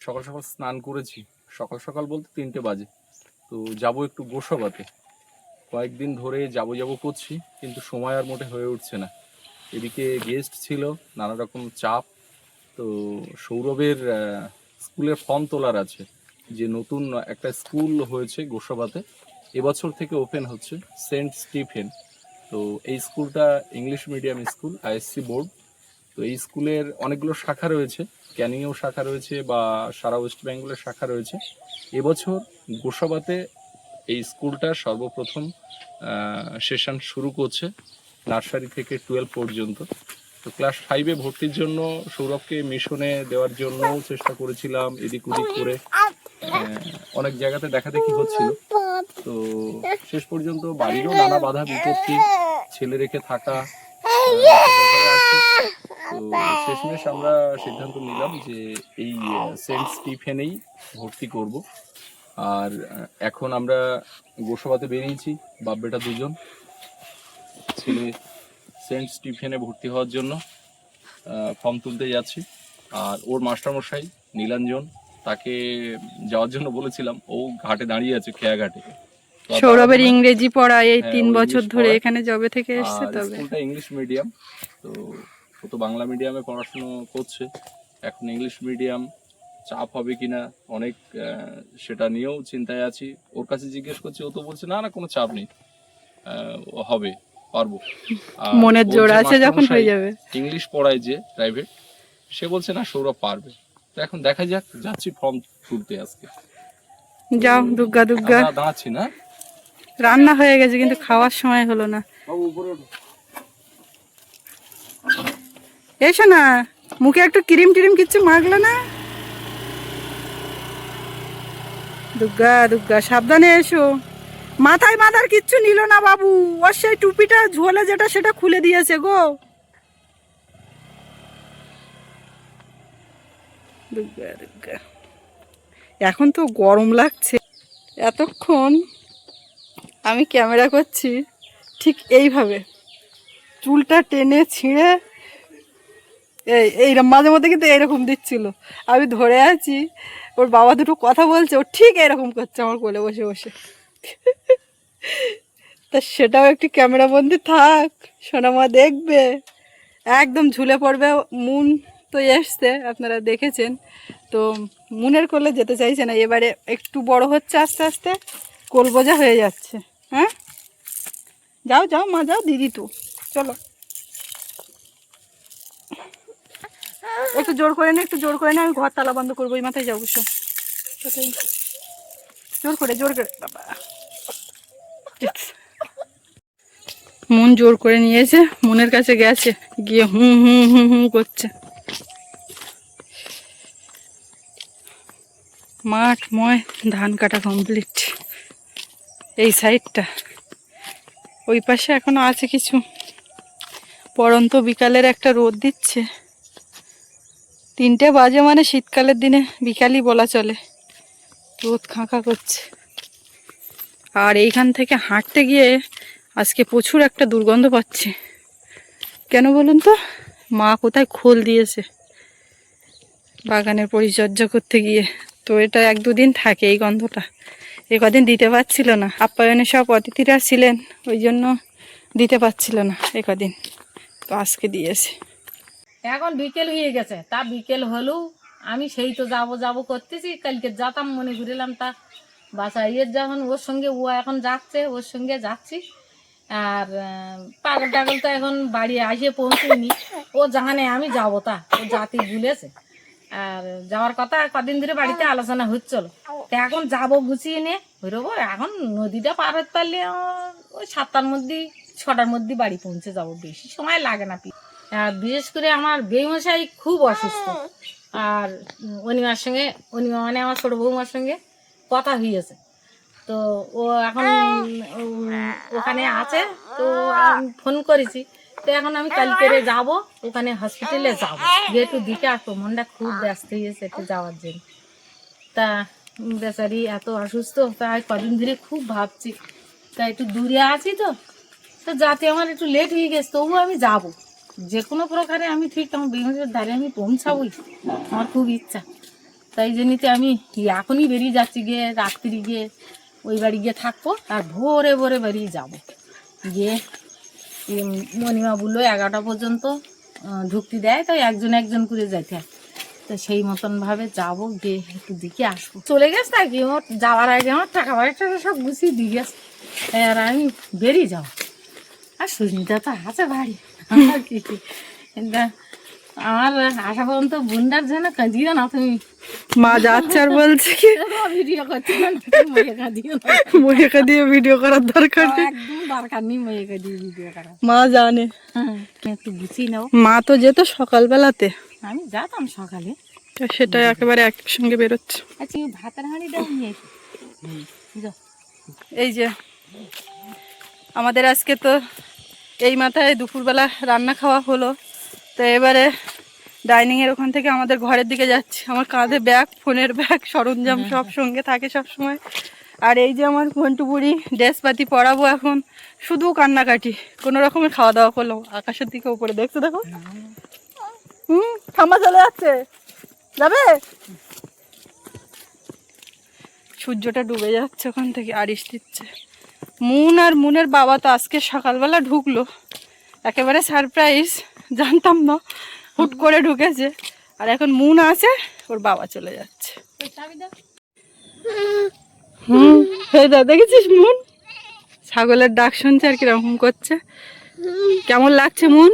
সকাল সকাল স্নান করেছি। সকাল সকাল বলতে তিনটে বাজে। তো যাব একটু গোসাবাতে। কয়েকদিন ধরে যাব যাব করছি, কিন্তু সময় আর মোটে হয়ে উঠছে না। এদিকে গেস্ট ছিল, নানা রকম চাপ। তো সৌরভের স্কুলের ফর্ম তোলার আছে। যে নতুন একটা স্কুল হয়েছে গোসাবাতে। এবছর থেকে ওপেন হচ্ছে সেন্ট স্টিফেন। তো এই স্কুলটা English medium school, ISC board. তো এই স্কুলের অনেকগুলো শাখা রয়েছে। ক্যানিংয়েও শাখা রয়েছে বা সারা ওয়েস্ট বেঙ্গলের শাখা রয়েছে। এবছর গোসাবাতে এই স্কুলটা সর্বপ্রথম সেশন শুরু করছে নার্সারি থেকে টুয়েলভ পর্যন্ত। তো ক্লাস ফাইভে ভর্তির জন্য সৌরভকে মিশনে দেওয়ার জন্য চেষ্টা করেছিলাম এদিক ওদিক করে। অনেক জায়গাতে দেখা দেখি হচ্ছিল। তো শেষ পর্যন্ত বাড়িরও নানা বাধা বিপত্তি ছেলে রেখে থাকা। তো শেষমেশ আমরা সিদ্ধান্ত নিলাম যে এই সেন্ট স্টিফেনেই ভর্তি করব। আর এখন আমরা গোসাবাতে বেরিয়েছি বাপ বেটা দুজন। ছেলে সেন্ট স্টিফেনে ভর্তি হওয়ার জন্য ফর্ম তুলতে যাচ্ছি। আর ওর মাস্টারমশাই নীলাঞ্জন তাকে যাওয়ার জন্য বলেছিলাম ও ঘাটে দাঁড়িয়ে আছে খেয়া ঘাটে সৌরভের ইংরেজি পড়া এই হ্যাঁ, তিন বছর ধরে এখানে জবে থেকে এসছে তবে। স্কুলটা ইংলিশ মিডিয়াম তো ও তো বাংলা মিডিয়ামে পড়াশুনো করছে। এখন ইংলিশ মিডিয়াম চাপ হবে কিনা অনেক আহ, সেটা নিয়েও চিন্তায় আছি। ওর কাছে জিজ্ঞেস করছি ও তো বলছে না না কোনো চাপ নেই। হবে পারব। মনের জোর আছে যখন হয়ে যাবে। ইংলিশ পড়ায় যে প্রাইভেট সে বলছে না সৌরভ পারবে। তো এখন দেখা যাক যাচ্ছি ফর্ম তুলতে আজকে। যাও দুর্গা আমরা দাঁড়াচ্ছি না। রান্না হয়ে গেছে কিন্তু খাওয়ার সময় হলো না। বাবু উপরে ওঠো। এসো না মুখে একটু ক্রিম টিরিম কিচ্ছু মাখলে না? দুর্গা দুর্গা সাবধানে এসো। মাথায় মাথার কিচ্ছু নিল না বাবু। ওর সেই টুপিটা, ঝোলে যেটা, সেটা খুলে দিয়েছে গো। দুর্গা দুর্গা এখন তো গরম লাগছে। এতক্ষণ আমি ক্যামেরা করছি ঠিক এইভাবে। চুলটা টেনে ছিঁড়ে এই এইরকম মাঝে মধ্যে কিন্তু এইরকম দিচ্ছিল। আমি ধরে আছি, ওর বাবা দুটো কথা বলছে, ও ঠিক এরকম করছে আমার কোলে বসে বসে। তা সেটাও একটু ক্যামেরা বন্দি থাক, সোনামা দেখবে। একদম ঝুলে পড়বে, মুন তো এসছে, আপনারা দেখেছেন। তো মুনের কোলে যেতে চাইছে না, এবারে একটু বড় হচ্ছে আস্তে আস্তে, কোল বোঝা হয়ে যাচ্ছে। হ্যাঁ? যাও যাও মা, যাও, দিদি তো। চলো। একটু জোর করে নে, একটু জোর করে নে, আমি ঘর তালা বন্ধ করব, ওই মাথায় যাব সব জোর করে জোর করে, বাবা। মন জোর করে নিয়েছে, মনের কাছে গেছে, গিয়ে হুম হুম হুম হুম করছে। মাঠ, ময়, ধান কাটা কমপ্লিট এই সাইডটা। ওই পাশে এখনও আছে কিছু। পরন্ত বিকালের একটা রোদ দিচ্ছে। তিনটে বাজে মানে শীতকালের দিনে বিকালই বলা চলে। রোদ খাঁকা করছে। আর এইখান থেকে হাঁটতে গিয়ে আজকে প্রচুর একটা দুর্গন্ধ পাচ্ছি। কেন বলুন তো? মা কোথায় খোল দিয়েছে। বাগানের পরিচর্যা করতে গিয়ে। তো এটা এক দুদিন থাকে এই গন্ধটা। এ কদিন দিতে পারছিল না। আপ্যায়নে সব অতিথিরা ছিলেন, ওই জন্য দিতে পারছিল না এ কদিন। তো আজকে দিয়েছে। এখন বিকেল হয়ে গেছে। তা বিকেল হলেও আমি সেই তো যাব যাব করতেছি, কালকে যাতাম, মনে ঘুরিলাম তা বাসা ইয়ের যখন ওর সঙ্গে, ও এখন যাচ্ছে, ওর সঙ্গে যাচ্ছি। আর পাগল টাগল তো এখন বাড়ি আসে পৌঁছেনি ও জানে আমি যাব তা, ও জাতি ভুলেছে। আর যাওয়ার কথা কদিন ধরে বাড়িতে আলোচনা হচ্ছিল। তা এখন যাব গুছিয়ে নিয়ে বেরোবো, এখন নদীটা পার হতে পারলে, ওই সাতটার মধ্যে ছটার মধ্যে বাড়ি পৌঁছে যাব। বেশি সময় লাগে না আর বিশেষ করে আমার বেমশাই খুব অসুস্থ। আর উম, অনিমার সঙ্গে অনিমা মানে আমার ছোট বৌমার সঙ্গে কথা হয়েছে তো ও এখন উম, ওখানে আছে তো ফোন করেছি। তো এখন আমি কালকে যাব ওখানে হসপিটালে যাব। একটু দিকে আসব মনটা খুব ব্যস্ত হয়েছে একটু যাওয়ার জন্য। তা বেচারি এত অসুস্থ তাই কদিন ধরে খুব ভাবছি। তা একটু দূরে আছি তো তো যাতে আমার একটু লেট হয়ে গেছে তবুও আমি যাব। যে কোনো প্রকারে আমি ঠিক আমার বিমানের ধারে আমি পৌঁছাবই। আমার খুব ইচ্ছা। তাই জন্যতে আমি এখনই বেরিয়ে যাচ্ছি গিয়ে রাত্রি গিয়ে ওই বাড়ি গিয়ে থাকব আর ভোরে ভোরে বেরিয়ে যাব। গিয়ে মণিমা বলল, এগারোটা পর্যন্ত ঢুকতে দেয়, তাই একজন একজন করে যাইতে হয়। তো সেই মতন ভাবে যাব, গিয়ে একটু দিকে আসব। চলে গেছে আর কি ওর যাওয়ার আগে আমার টাকা পয়সা সব গুছিয়ে দিয়ে গেছে। আর আমি বেরিয়ে যাব। আর সুস্মিতা তো আছে বাড়ি। আমার আসা পর্যন্ত বুন্ডার যেন কাঁদিও না তুমি। মা যাচ্ছে আর বলছে কি? ভিডিও করছি না তুমি কাঁদিও দিয়ে ভিডিও করার দরকার নেই। একদম দরকার নেই ময়ে কাঁদিয়ে ভিডিও করা মা জানে। হ্যাঁ একটু গুছিয়ে নাও। মা তো যেত সকালবেলাতে। আমি যেতাম সকালে। তো সেটা একেবারে একসঙ্গে বেরোচ্ছে। আচ্ছা ভাতের হাঁড়িটাও নিয়ে এই যে আমাদের আজকে তো এই মাথায় দুপুরবেলা রান্না খাওয়া হলো। তো এবারে ডাইনিংয়ের ওখান থেকে আমাদের ঘরের দিকে যাচ্ছি। আমার কাঁধে ব্যাগ ফোনের ব্যাগ সরঞ্জাম সব সঙ্গে থাকে সব সময় আর এই যে আমার ঘন্টু বুড়ি ড্রেসপাতি পরাবো এখন। শুধু কান্নাকাটি কোনো রকমের খাওয়া দাওয়া করলাম আকাশের দিকে উপরে দেখছ দেখো? হুম ঠাম্মা চলে যাচ্ছে। যাবে? সূর্যটা ডুবে যাচ্ছে ওখান থেকে আরিশ দিচ্ছে। মুন আর মুনের বাবা তো আজকে সকালবেলা ঢুকলো। একেবারে সারপ্রাইজ জানতাম না, হুট করে ঢুকেছে। আর এখন মুন আছে, ওর বাবা চলে যাচ্ছে। হুম দেখেছিস মুন? ছাগলের ডাক শুনছে আর কীরকম করছে। কেমন লাগছে মুন?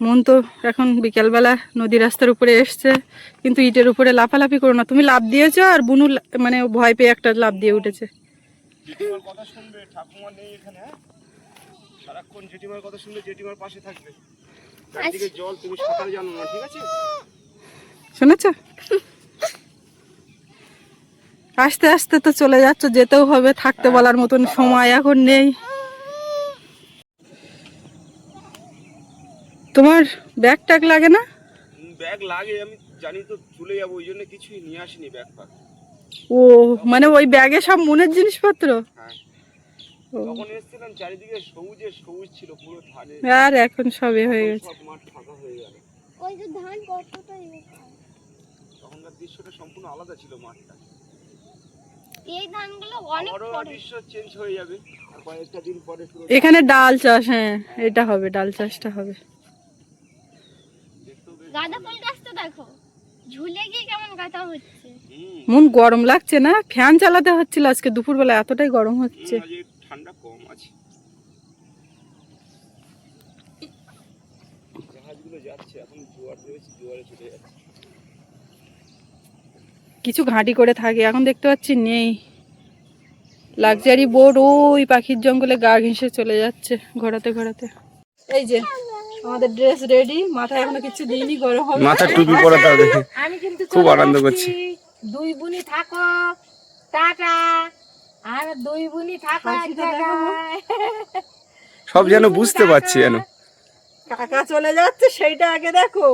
মন তো এখন বিকেলবেলা নদী রাস্তার উপরে এসছে কিন্তু ইটের উপরে লাফালাফি করো না। তুমি লাভ দিয়েছ আর বুনু লা- মানে ভয় পেয়ে একটা লাভ দিয়ে উঠেছে। জেঠিমার কথা শুনবে ঠাকুমা নেই এখানে। সারাক্ষণ জেঠিমার কথা শুনলে জেঠিমার পাশে থাকবে। চারদিকে জল তুমি সাঁতার জানো না ঠিক আছে? শুনেছ? আস্তে আস্তে তো চলে যাচ্ছ যেতেও হবে থাকতে বলার মতন সময় এখন নেই। তোমার ব্যাগ ট্যাগ লাগে না? ব্যাগ লাগে আমি জানি তো চলে যাব ওই জন্য কিছুই নিয়ে আসিনি ব্যাগ ফাগ ও মানে ওই ব্যাগে সব মনের জিনিসপত্র? হ্যাঁ। তখন এসেছিলাম চারিদিকে সবুজে সবুজ ছিল পুরো আর এখন সবে হয়ে গেছে। সব মাঠ ফাঁকা হয়ে গেল। ওই যে ধান কতটা তখনকার দৃশ্যটা সম্পূর্ণ আলাদা ছিল মাঠটা। এই ধানগুলো অনেক আবারও দৃশ্য চেঞ্জ হয়ে যাবে। আর কয়েকটা দিন পরে পুরো এখানে ডাল চাষ হ্যাঁ এটা হবে ডাল চাষটা হবে। গাঁদা ফুল গাছটা দেখো। ঝুলে গিয়ে কেমন গাঁথা হচ্ছে। মন গরম লাগছে না? ফ্যান চালাতে হচ্ছিল আজকে দুপুরবেলা এতটাই গরম হচ্ছে। ঠান্ডা কম আছে। জাহাজগুলো যাচ্ছে এখন জোয়ার রয়েছে জোয়ারে চলে যাচ্ছে। কিছু ঘাঁটি করে থাকে এখন দেখতে পাচ্ছি নেই। লাক্সারি বোর্ড ওই পাখির জঙ্গলে গা ঘেঁষে চলে যাচ্ছে ঘোরাতে ঘোরাতে। এই যে আমাদের ড্রেস রেডি মাথায় এখনও কিছু দিইনি গরম হবে। মাথা টুপি দেখে। আমি কিন্তু খুব আনন্দ করছি। দুই বুনি থাকো। টাটা। আর দুই বুনি থাকো। সব যেন বুঝতে পারছি যেন। কাকা চলে যাচ্ছে সেইটা আগে দেখো।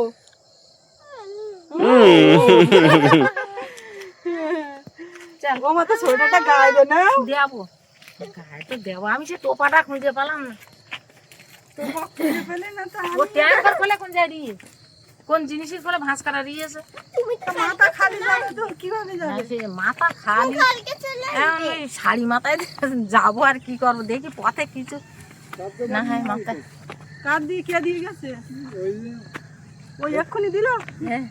ও মাথা ছোটটা গায়ে দে না। দেবো। গায়ে তো দেবো। আমি সে টোপাটা খুঁজে পেলাম না। ও ট্যাঙ্কার খোলে কোন জায়গায় কোন জিনিসের খোলে ভাঁজ কাটা দিয়েছে মাথা খালি যাবে তো কীভাবে যাবে? মাথা খালি। ওই শাড়ি মাথায় যাব আর কি করব দেখি পথে কিছু। না হয় মাথায়। কার দিয়ে কে দিয়ে গেছে? ওই এক্ষুনি দিল? হ্যাঁ।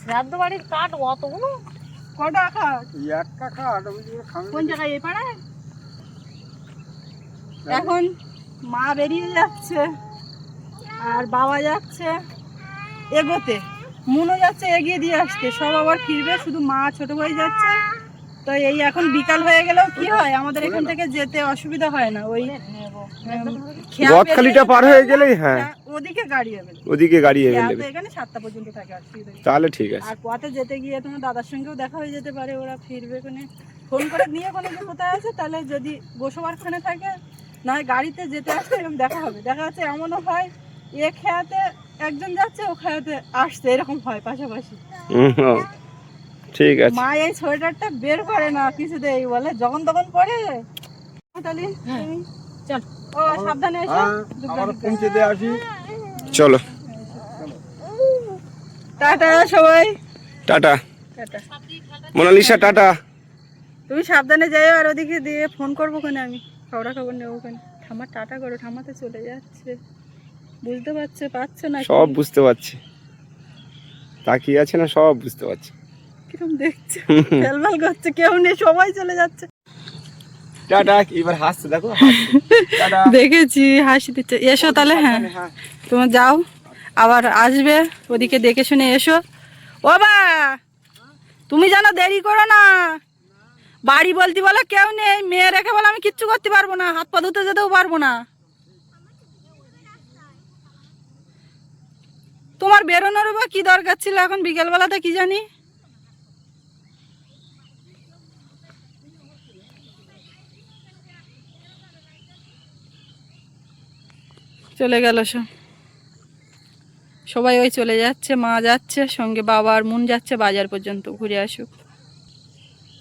শ্রাদ্ধ বাড়ির কাঠ অতগুলো কটা খাট একটা খাট কোন জায়গায় এই পাড়ায়? এখন? মা বেরিয়ে যাচ্ছে আর বাবা যাচ্ছে এগোতে। মুনও যাচ্ছে এগিয়ে দিয়ে আসতে। সব আবার ফিরবে শুধু মা ছোট ভাই যাচ্ছে। তো এই এখন বিকাল হয়ে গেলেও কি হয়? আমাদের এখান থেকে যেতে অসুবিধা হয় না। ওই গদখালিটা পার হয়ে গেলেই হ্যাঁ। হ্যাঁ, ওদিকে গাড়ি হবে ওদিকে গাড়ি তো এখানে সাতটা পর্যন্ত থাকে অসুবিধা তাহলে ঠিক আছে। আর পথে যেতে গিয়ে তোমার দাদার সঙ্গেও দেখা হয়ে যেতে পারে ওরা ফিরবে কোনে। ফোন করে নিয়ে কোনো কোথায় আছে? তাহলে যদি বসবারখানে থাকে না গাড়িতে যেতে আসতে এরকম দেখা হবে। দেখা যাচ্ছে এমনও হয় এ খেয়াতে একজন যাচ্ছে ও খেয়াতে আসছে এরকম হয় পাশাপাশি। হুম, হুম। ঠিক আছে। মা এই সোয়েটারটা বের করে না কিছুতেই বলে যখন তখন পরে তাহলে হ্যাঁ, চল। ও সাবধানে এসো। দুর্গা দুর্গা। চলো। টাটা সবাই। টাটা। টাটা। মোনালিসা টাটা। তুমি সাবধানে যাও আর ওদিকে দিয়ে ফোন করব ওখানে আমি। খবরা খবর নেব ওখানে ঠাম্মা টাটা করো ঠামাতে চলে যাচ্ছে। বুঝতে পারছে পারছ না সব বুঝতে পারছি। তাকিয়ে আছে না সব বুঝতে পারছি। কিরম দেখছে? ফেলফেল করছে কেউ নেই সবাই চলে যাচ্ছে। টাটা এবার হাসছে দেখো দেখেছি হাসি দিচ্ছে। এসো তাহলে হ্যাঁ। হ্যাঁ তোমার যাও আবার আসবে ওদিকে দেখে শুনে এসো। ও বা তুমি যেন দেরি করো না। বাড়ি বলতে বলো কেউ নেই, মেয়ে রেখে বলো আমি কিচ্ছু করতে পারব না, হাত পা ধুতে যেতেও পারব না। তোমার বেরোনোর বা কি দরকার ছিল এখন বিকেলবেলাতে কি জানি? চলে গেল সব। সবাই ওই চলে যাচ্ছে, মা যাচ্ছে, সঙ্গে বাবার মন যাচ্ছে, বাজার পর্যন্ত ঘুরে আসুক।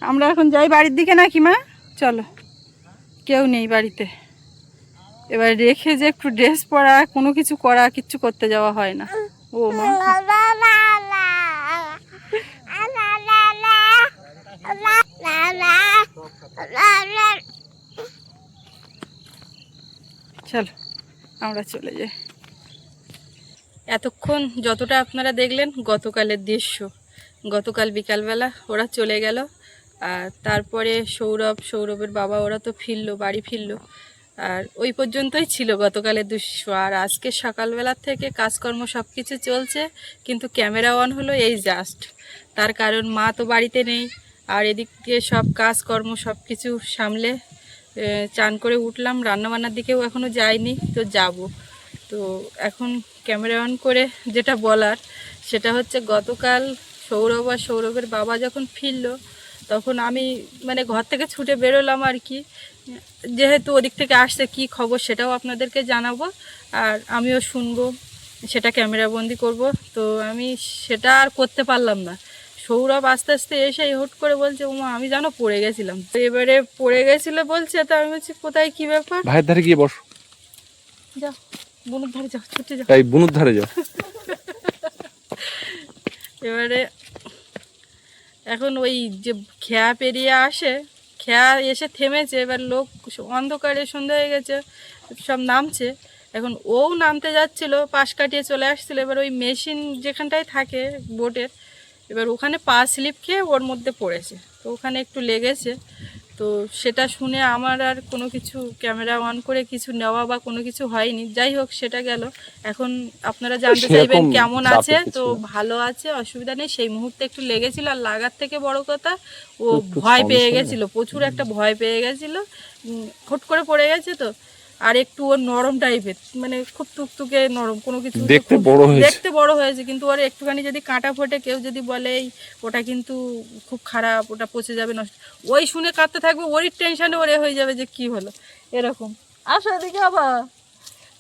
আমরা এখন যাই বাড়ির দিকে নাকি, মা? চলো। কেউ নেই বাড়িতে। এবার রেখে যে একটু ড্রেস পরা, কোনো কিছু করা, কিচ্ছু করতে যাওয়া হয় না। ও, মা। চলো, আমরা চলে যাই। এতক্ষণ যতটা আপনারা দেখলেন, গতকালের দৃশ্য। গতকাল বিকালবেলা ওরা চলে গেল। আর তারপরে সৌরভ, সৌরভের বাবা, ওরা তো ফিরলো, বাড়ি ফিরলো। আর ওই পর্যন্তই ছিল গতকালের দৃশ্য আর আজকে সকালবেলা থেকে কাজকর্ম সব কিছু চলছে, কিন্তু ক্যামেরা অন হলো এই জাস্ট। তার কারণ মা তো বাড়িতে নেই, আর এদিক দিয়ে সব কাজকর্ম সব কিছু সামলে চান করে উঠলাম। রান্নাবান্নার দিকেও এখনও যাইনি, তো যাব। তো এখন ক্যামেরা অন করে যেটা বলার, সেটা হচ্ছে গতকাল সৌরভ আর সৌরভের বাবা যখন ফিরলো তখন আমি মানে ঘর থেকে ছুটে বেরোলাম আর কি। যেহেতু ওদিক থেকে আসছে কি খবর সেটাও আপনাদেরকে জানাব আর আমিও শুনব সেটা ক্যামেরা বন্দি করব। তো আমি সেটা আর করতে পারলাম না। সৌরভ আস্তে আস্তে এসে হুট করে বলছে উমা আমি জানো পড়ে গেছিলাম। তো এবারে পড়ে গেছিল বলছে তো আমি বলছি কোথায়? কি ব্যাপার? ভাইয়ের ধারে গিয়ে বসো। যাও বনুর ধারে যাও ছুটে যাও। তাই বুনুর ধারে যাও। এবারে এখন ওই যে খেয়া পেরিয়ে আসে, খেয়া এসে থেমেছে, এবার লোক অন্ধকারে সন্ধ্যা হয়ে গেছে, সব নামছে। এখন ওও নামতে যাচ্ছিল, পাশ কাটিয়ে চলে আসছিল, এবার ওই মেশিন যেখানটায় থাকে বোটের, এবার ওখানে পা স্লিপ খেয়ে ওর মধ্যে পড়েছে। তো ওখানে একটু লেগেছে। তো সেটা শুনে আমার আর কোনো কিছু ক্যামেরা অন করে কিছু নেওয়া বা কোনো কিছু হয়নি। যাই হোক সেটা গেল। এখন আপনারা জানতে চাইবেন কেমন আছে তো ভালো আছে অসুবিধা নেই। সেই মুহূর্তে একটু লেগেছিল। আর লাগার থেকে বড় কথা ও ভয় পেয়ে গেছিল প্রচুর একটা ভয় পেয়ে গেছিল। হুট করে পড়ে গেছে তো। আর একটু ওর নরম টাইপের মানে খুব টুকটুকে নরম কোনো কিছু দেখতে বড় হয়েছে। দেখতে বড় হয়েছে কিন্তু ওর একটুখানি যদি কাঁটা ফোটে কেউ যদি বলে ওটা কিন্তু খুব খারাপ ওটা পচে যাবে নষ্ট ওই শুনে কাঁদতে থাকবে ওরই টেনশনে ওরে হয়ে যাবে যে কি হলো এরকম। আসো এদিকে আবার।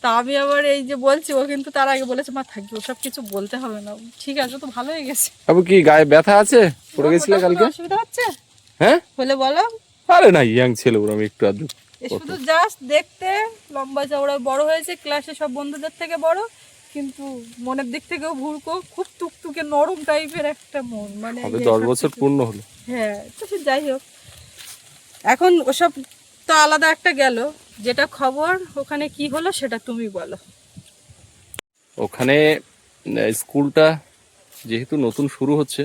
তা আমি আবার এই যে বলছি ও কিন্তু তার আগে বলেছে মা থাকবে ওসব কিছু বলতে হবে না ঠিক আছে তো ভালো হয়ে গেছে। বাবু কি গায়ে ব্যথা আছে? পড়ে গেছিলে কালকে? অসুবিধা হচ্ছে? হ্যাঁ? বলে বলো। আরে না ইয়াং ছেলে ওরা আমি একটু আধটু শুধু জাস্ট দেখতে লম্বা চওড়া বড় হয়েছে ক্লাসে সব বন্ধুদের থেকে বড় কিন্তু মনের দিক থেকেও ভুলকো খুব টুকটুকে নরম টাইপের একটা মন মানে দশ বছর পূর্ণ হলো। হ্যাঁ তো সে যাই হোক। এখন ওসব তো আলাদা একটা গেল যেটা খবর ওখানে কি হলো সেটা তুমি বলো। ওখানে স্কুলটা যেহেতু নতুন শুরু হচ্ছে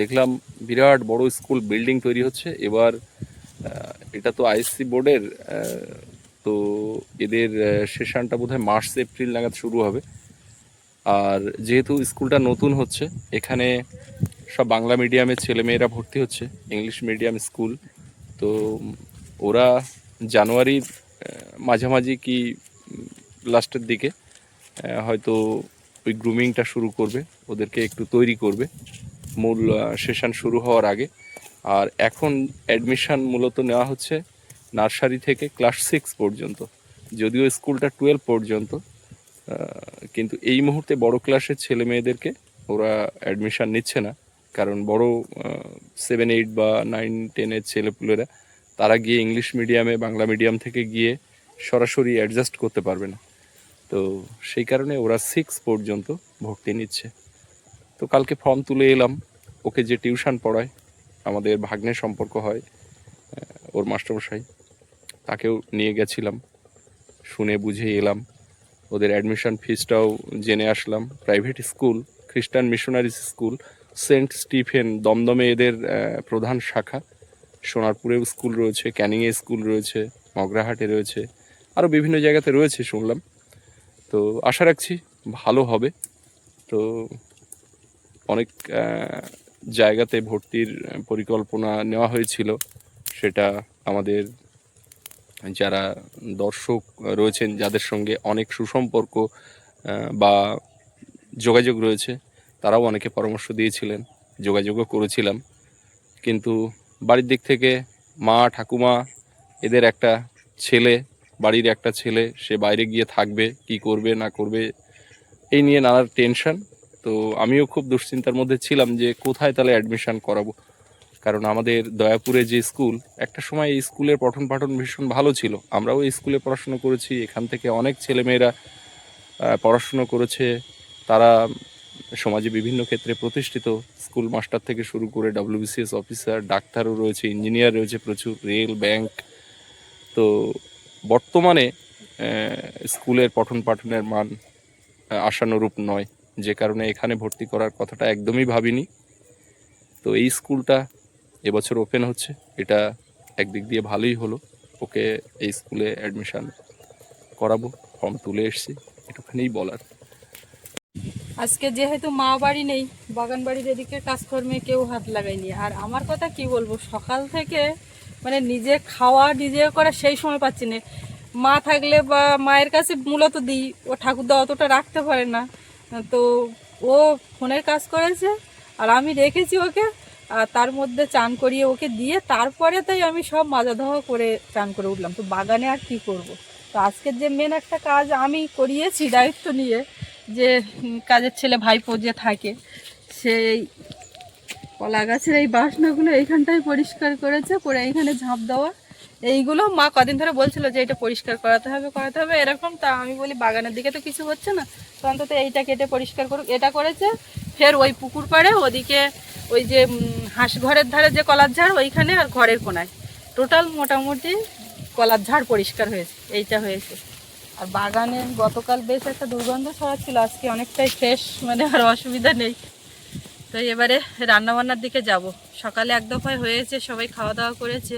দেখলাম বিরাট বড় স্কুল বিল্ডিং তৈরি হচ্ছে এবার এটা তো আইএসসি বোর্ডের তো এদের সেশনটা বোধহয় মার্চ, এপ্রিল নাগাদ শুরু হবে। আর যেহেতু স্কুলটা নতুন হচ্ছে, এখানে সব বাংলা মিডিয়ামের ছেলেমেয়েরা ভর্তি হচ্ছে, ইংলিশ মিডিয়াম স্কুল। তো ওরা জানুয়ারির মাঝামাঝি কি লাস্টের দিকে হয়তো ওই গ্রুমিংটা শুরু করবে, ওদেরকে একটু তৈরি করবে। মূল সেশন শুরু হওয়ার আগে। আর এখন অ্যাডমিশান মূলত নেওয়া হচ্ছে নার্সারি থেকে ক্লাস সিক্স পর্যন্ত, যদিও স্কুলটা টুয়েলভ পর্যন্ত কিন্তু এই মুহূর্তে বড় ক্লাসের ছেলে মেয়েদেরকে ওরা অ্যাডমিশান নিচ্ছে না, কারণ বড় সেভেন এইট বা নাইন টেনের ছেলেপুলেরা তারা গিয়ে ইংলিশ মিডিয়ামে বাংলা মিডিয়াম থেকে গিয়ে সরাসরি অ্যাডজাস্ট করতে পারবে না। তো সেই কারণে ওরা সিক্স পর্যন্ত ভর্তি নিচ্ছে। তো কালকে ফর্ম তুলে এলাম, ওকে যে টিউশন পড়ায় আমাদের ভাগ্নের সম্পর্ক হয় ওর মাস্টারমশাই। তাকেও নিয়ে গেছিলাম, শুনে বুঝে এলাম। ওদের অ্যাডমিশন ফিসটাও জেনে আসলাম। প্রাইভেট স্কুল খ্রিস্টান মিশনারিজ স্কুল সেন্ট স্টিফেন দমদমে এদের প্রধান শাখা। সোনারপুরেও স্কুল রয়েছে ক্যানিংয়ে স্কুল রয়েছে, মগরাহাটে রয়েছে, আরও বিভিন্ন জায়গাতে রয়েছে শুনলাম। তো আশা রাখছি ভালো হবে। তো অনেক জায়গাতে ভর্তির পরিকল্পনা নেওয়া হয়েছিল। সেটা আমাদের যারা দর্শক রয়েছেন, যাদের সঙ্গে অনেক সুসম্পর্ক বা যোগাযোগ রয়েছে, তারাও অনেকে পরামর্শ দিয়েছিলেন, যোগাযোগও করেছিলাম। কিন্তু বাড়ির দিক থেকে মা, ঠাকুমা, এদের একটা ছেলে, বাড়ির একটা ছেলে, সে বাইরে গিয়ে থাকবে, কি করবে, না করবে, এই নিয়ে নানা টেনশন। তো আমিও খুব দুশ্চিন্তার মধ্যে ছিলাম যে কোথায় তাহলে অ্যাডমিশন করাবো। কারণ আমাদের দয়াপুরে যে স্কুল একটা সময় এই স্কুলের পঠন পাঠন ভীষণ ভালো ছিল। আমরাও এই স্কুলে পড়াশুনো করেছি, এখান থেকে অনেক ছেলেমেয়েরা পড়াশুনো করেছে। তারা সমাজে বিভিন্ন ক্ষেত্রে প্রতিষ্ঠিত। স্কুল মাস্টার থেকে শুরু করে ডাব্লিউবিসিএস অফিসার ডাক্তারও রয়েছে ইঞ্জিনিয়ার রয়েছে প্রচুর রেল ব্যাংক তো বর্তমানে স্কুলের পঠন পাঠনের মান আশানুরূপ নয়। যে কারণে এখানে ভর্তি করার কথাটা একদমই ভাবিনি। তো এই স্কুলটা এবছর ওপেন হচ্ছে। এটা একদিক দিয়ে ভালোই হলো। ওকে এই স্কুলে অ্যাডমিশান করাবো ফর্ম তুলে এসছি, একটুখানিই বলার। আজকে যেহেতু মা বাড়ি নেই, বাগান বাড়ির এদিকে কাজকর্মে কেউ হাত লাগায়নি। আর আমার কথা কি বলব, সকাল থেকে মানে নিজে খাওয়া, নিজে করা সেই সময় পাচ্ছি না। মা থাকলে বা মায়ের কাছে মূলত দিই, ও ঠাকুরদা অতটা রাখতে পারে না। তো ও ফোনের কাজ করেছে, আর আমি রেখেছি ওকে, আর তার মধ্যে চান করিয়ে ওকে দিয়ে তারপরে তাই আমি সব মাজা ধোয়া করে চান করে উঠলাম তো বাগানে আর কি করব। তো আজকের যে মেন একটা কাজ আমি করিয়েছি দায়িত্ব নিয়ে, যে কাজের ছেলে ভাইপো যে থাকে, সেই কলা গাছের এই বাসনাগুলো এইখানটায় পরিষ্কার করেছে, করে এইখানে ঝাঁপ দেওয়া এইগুলো মা কদিন ধরে বলছিল যে এটা পরিষ্কার করাতে হবে করাতে হবে। এরকম তা আমি বলি, বাগানের দিকে তো কিছু হচ্ছে না। তো অন্তত এইটা কেটে পরিষ্কার করুক। এটা করেছে, ফের ওই পুকুর পাড়ে, ওদিকে ওই যে হাঁস ঘরের ধারে যে কলার ঝাড়, ওইখানে আর ঘরের কোনায়। টোটাল মোটামুটি কলার ঝাড় পরিষ্কার হয়েছে, এইটা হয়েছে। আর বাগানে গতকাল বেশ একটা দুর্গন্ধ ছড়াচ্ছিল, আজকে অনেকটাই ফ্রেশ মানে আর অসুবিধা নেই। তো এবারে রান্নাবান্নার দিকে যাব। সকালে এক দফায় হয়েছে, সবাই খাওয়া দাওয়া করেছে।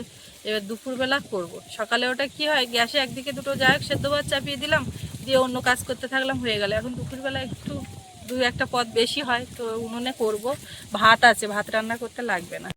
এবার দুপুরবেলা করব। সকালে ওটা কি হয়, গ্যাসে একদিকে দুটো হোক সেদ্ধ ভাত চাপিয়ে দিলাম, দিয়ে অন্য কাজ করতে থাকলাম, হয়ে গেল। এখন দুপুরবেলা একটু দু একটা পদ বেশি হয়, তো উনুনে করব। ভাত আছে, ভাত রান্না করতে লাগবে না।